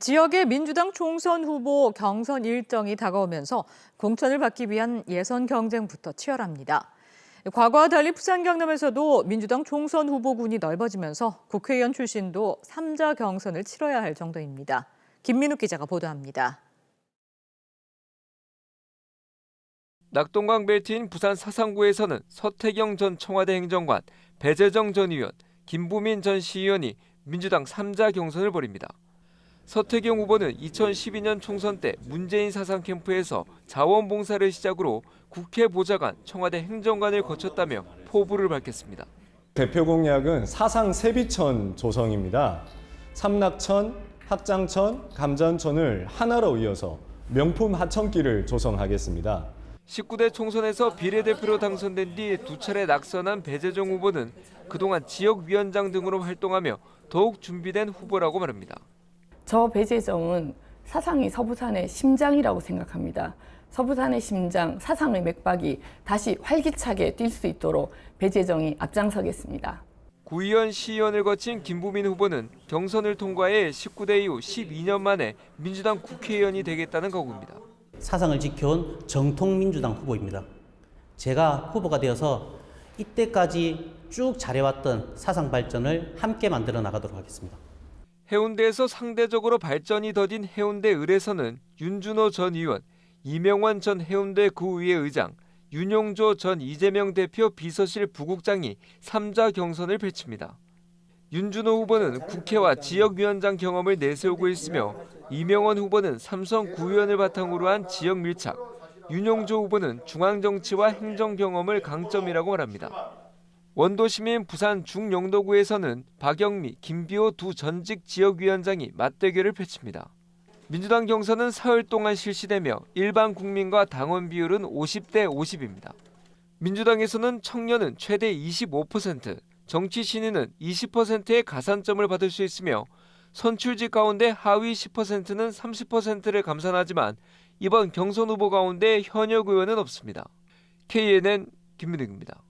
지역의 민주당 총선 후보 경선 일정이 다가오면서 공천을 받기 위한 예선 경쟁부터 치열합니다. 과거와 달리 부산 경남에서도 민주당 총선 후보군이 넓어지면서 국회의원 출신도 3자 경선을 치러야 할 정도입니다. 김민욱 기자가 보도합니다. 낙동강 벨트인 부산 사상구에서는 서태경 전 청와대 행정관, 배재정 전 의원, 김부민 전 시의원이 민주당 3자 경선을 벌입니다. 서태경 후보는 2012년 총선 때 문재인 사상 캠프에서 자원봉사를 시작으로 국회 보좌관, 청와대 행정관을 거쳤다며 포부를 밝혔습니다. 대표 공약은 사상 세비천 조성입니다. 삼락천, 합장천, 감전천을 하나로 이어서 명품 하천길을 조성하겠습니다. 19대 총선에서 비례대표로 당선된 뒤 두 차례 낙선한 배재정 후보는 그동안 지역위원장 등으로 활동하며 더욱 준비된 후보라고 말합니다. 저 배재정은 사상이 서부산의 심장이라고 생각합니다. 서부산의 심장, 사상의 맥박이 다시 활기차게 뛸 수 있도록 배재정이 앞장서겠습니다. 구의원 시의원을 거친 김부민 후보는 경선을 통과해 19대 이후 12년 만에 민주당 국회의원이 되겠다는 거구입니다. 사상을 지켜온 정통 민주당 후보입니다. 제가 후보가 되어서 이때까지 쭉 잘해왔던 사상 발전을 함께 만들어 나가도록 하겠습니다. 해운대에서 상대적으로 발전이 더딘 해운대 을에서는 윤준호 전 의원, 이명환 전 해운대 구의회 의장, 윤용조 전 이재명 대표 비서실 부국장이 3자 경선을 펼칩니다. 윤준호 후보는 국회와 지역위원장 경험을 내세우고 있으며 이명원 후보는 삼성 구의원을 바탕으로 한 지역 밀착, 윤용조 후보는 중앙정치와 행정 경험을 강점이라고 말합니다. 원도시민 부산 중영도구에서는 박영미, 김비호 두 전직 지역위원장이 맞대결을 펼칩니다. 민주당 경선은 사흘 동안 실시되며 일반 국민과 당원 비율은 50대 50입니다. 민주당에서는 청년은 최대 25%, 정치 신인은 20%의 가산점을 받을 수 있으며 선출직 가운데 하위 10%는 30%를 감산하지만 이번 경선 후보 가운데 현역 의원은 없습니다. KNN 김민욱입니다.